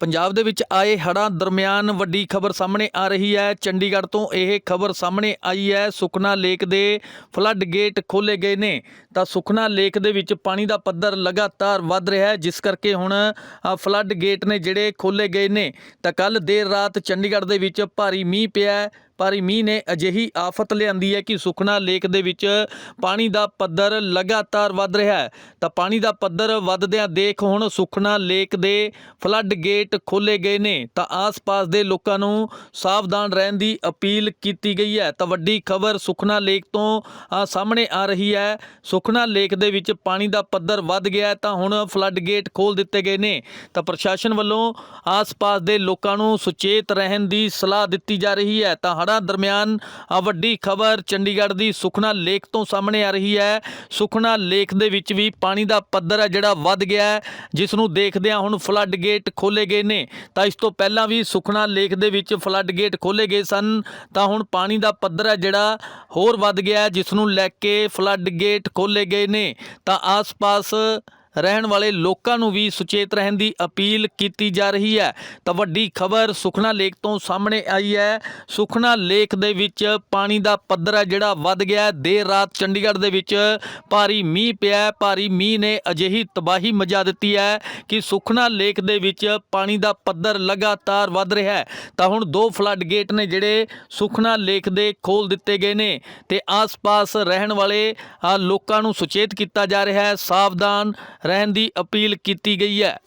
ਪੰਜਾਬ ਦੇ ਵਿੱਚ ਆਏ ਹੜ੍ਹਾਂ ਦਰਮਿਆਨ ਵੱਡੀ ਖਬਰ ਸਾਹਮਣੇ ਆ ਰਹੀ ਹੈ। ਚੰਡੀਗੜ੍ਹ ਤੋਂ ਇਹ ਖਬਰ ਸਾਹਮਣੇ ਆਈ ਹੈ। ਸੁਖਨਾ ਲੇਕ ਦੇ ਫਲੱਡ ਗੇਟ ਖੋਲੇ ਗਏ ਨੇ। ਤਾਂ ਸੁਖਨਾ ਲੇਕ ਦੇ ਵਿੱਚ ਪਾਣੀ ਦਾ ਪੱਧਰ ਲਗਾਤਾਰ ਵੱਧ ਰਿਹਾ ਹੈ। ਜਿਸ ਕਰਕੇ ਹੁਣ ਫਲੱਡ ਗੇਟ ਨੇ ਜਿਹੜੇ ਖੋਲੇ ਗਏ ਨੇ। ਤਾਂ ਕੱਲ ਦੇਰ ਰਾਤ ਚੰਡੀਗੜ੍ਹ ਦੇ ਵਿੱਚ ਭਾਰੀ ਮੀਂਹ ਪਿਆ ਹੈ। ਭਾਰੀ ਮੀਂਹ ਨੇ ਅਜਿਹੀ ਆਫਤ ਲਿਆਂਦੀ ਹੈ ਕਿ ਸੁਖਨਾ ਲੇਕ ਦੇ ਵਿੱਚ ਪਾਣੀ ਦਾ ਪੱਧਰ ਲਗਾਤਾਰ ਵੱਧ ਰਿਹਾ ਹੈ। ਤਾਂ ਪਾਣੀ ਦਾ ਪੱਧਰ ਵੱਧਦਿਆਂ ਦੇਖ ਹੁਣ ਸੁਖਨਾ ਲੇਕ ਦੇ ਫਲੱਡ ਗੇਟ ਖੋਲੇ ਗਏ ਨੇ। ਤਾਂ ਆਸ-ਪਾਸ ਦੇ ਲੋਕਾਂ ਨੂੰ ਸਾਵਧਾਨ ਰਹਿਣ ਦੀ ਅਪੀਲ ਕੀਤੀ ਗਈ ਹੈ। ਤਾਂ ਵੱਡੀ ਖਬਰ ਸੁਖਨਾ ਲੇਕ ਤੋਂ ਸਾਹਮਣੇ ਆ ਰਹੀ ਹੈ। ਸੁਖਨਾ ਲੇਕ ਦੇ ਵਿੱਚ ਪਾਣੀ ਦਾ ਪੱਧਰ ਵੱਧ ਗਿਆ ਤਾਂ ਹੁਣ ਫਲੱਡ ਗੇਟ ਖੋਲ ਦਿੱਤੇ ਗਏ ਨੇ। ਤਾਂ ਪ੍ਰਸ਼ਾਸਨ ਵੱਲੋਂ ਆਸ-ਪਾਸ ਦੇ ਲੋਕਾਂ ਨੂੰ ਸੁਚੇਤ ਰਹਿਣ ਦੀ ਸਲਾਹ ਦਿੱਤੀ ਜਾ ਰਹੀ ਹੈ। ਤਾਂ ਹੜ੍ਹਾਂ ਦਰਮਿਆਨ ਵੱਡੀ ਖਬਰ, ਚੰਡੀਗੜ੍ਹ ਦੀ ਸੁਖਨਾ ਲੇਕ ਤੋਂ ਸਾਹਮਣੇ ਆ ਰਹੀ ਹੈ। ਸੁਖਨਾ ਲੇਕ ਦੇ ਵਿੱਚ ਵੀ ਪਾਣੀ ਦਾ ਪੱਧਰ ਹੈ ਜਿਹੜਾ ਵੱਧ ਗਿਆ ਹੈ ਜਿਸ ਨੂੰ ਦੇਖਦਿਆਂ ਹੁਣ ਫਲੱਡ ਗੇਟ ਖੋਲੇ ਗਏ ਨੇ। ਤਾਂ ਇਸ ਤੋਂ ਪਹਿਲਾਂ ਵੀ ਸੁਖਨਾ ਲੇਕ ਦੇ ਵਿੱਚ ਫਲੱਡ ਗੇਟ ਖੋਲੇ ਗਏ ਸਨ, ਤਾਂ ਹੁਣ ਪਾਣੀ ਦਾ ਪੱਧਰ ਹੈ ਜਿਹੜਾ ਹੋਰ ਵੱਧ ਗਿਆ ਜਿਸ ਨੂੰ ਲੈ ਕੇ ਫਲੱਡ ਗੇਟ ਖੋਲੇ ਗਏ ਨੇ। ਤਾਂ ਆਸ-ਪਾਸ ਰਹਿਣ ਵਾਲੇ ਲੋਕਾਂ ਨੂੰ ਵੀ ਸੁਚੇਤ ਰਹਿਣ ਦੀ ਅਪੀਲ ਕੀਤੀ ਜਾ ਰਹੀ ਹੈ। ਤਾਂ ਵੱਡੀ ਖਬਰ ਸੁਖਨਾ ਲੇਕ ਤੋਂ ਸਾਹਮਣੇ ਆਈ ਹੈ। ਸੁਖਨਾ ਲੇਕ ਦੇ ਵਿੱਚ ਪਾਣੀ ਦਾ ਪੱਧਰ ਹੈ ਜਿਹੜਾ ਵੱਧ ਗਿਆ ਦੇਰ ਰਾਤ ਚੰਡੀਗੜ੍ਹ ਦੇ ਵਿੱਚ ਭਾਰੀ ਮੀਂਹ ਪਿਆ ਭਾਰੀ ਮੀਂਹ ਨੇ ਅਜਿਹੀ ਤਬਾਹੀ ਮਚਾ ਦਿੱਤੀ ਹੈ ਕਿ ਸੁਖਨਾ ਲੇਕ ਦੇ ਵਿੱਚ ਪਾਣੀ ਦਾ ਪੱਧਰ ਲਗਾਤਾਰ ਵੱਧ ਰਿਹਾ ਹੈ। ਤਾਂ ਹੁਣ ਦੋ ਫਲੱਡ ਗੇਟ ਨੇ ਜਿਹੜੇ ਸੁਖਨਾ ਲੇਕ ਦੇ ਖੋਲ ਦਿੱਤੇ ਗਏ ਨੇ ਤੇ ਆਸ-ਪਾਸ ਰਹਿਣ ਵਾਲੇ ਲੋਕਾਂ ਨੂੰ ਸੁਚੇਤ ਕੀਤਾ ਜਾ ਰਿਹਾ ਹੈ। ਸਾਵਧਾਨ ਰਹਿਣ ਦੀ ਅਪੀਲ ਕੀਤੀ ਗਈ ਹੈ।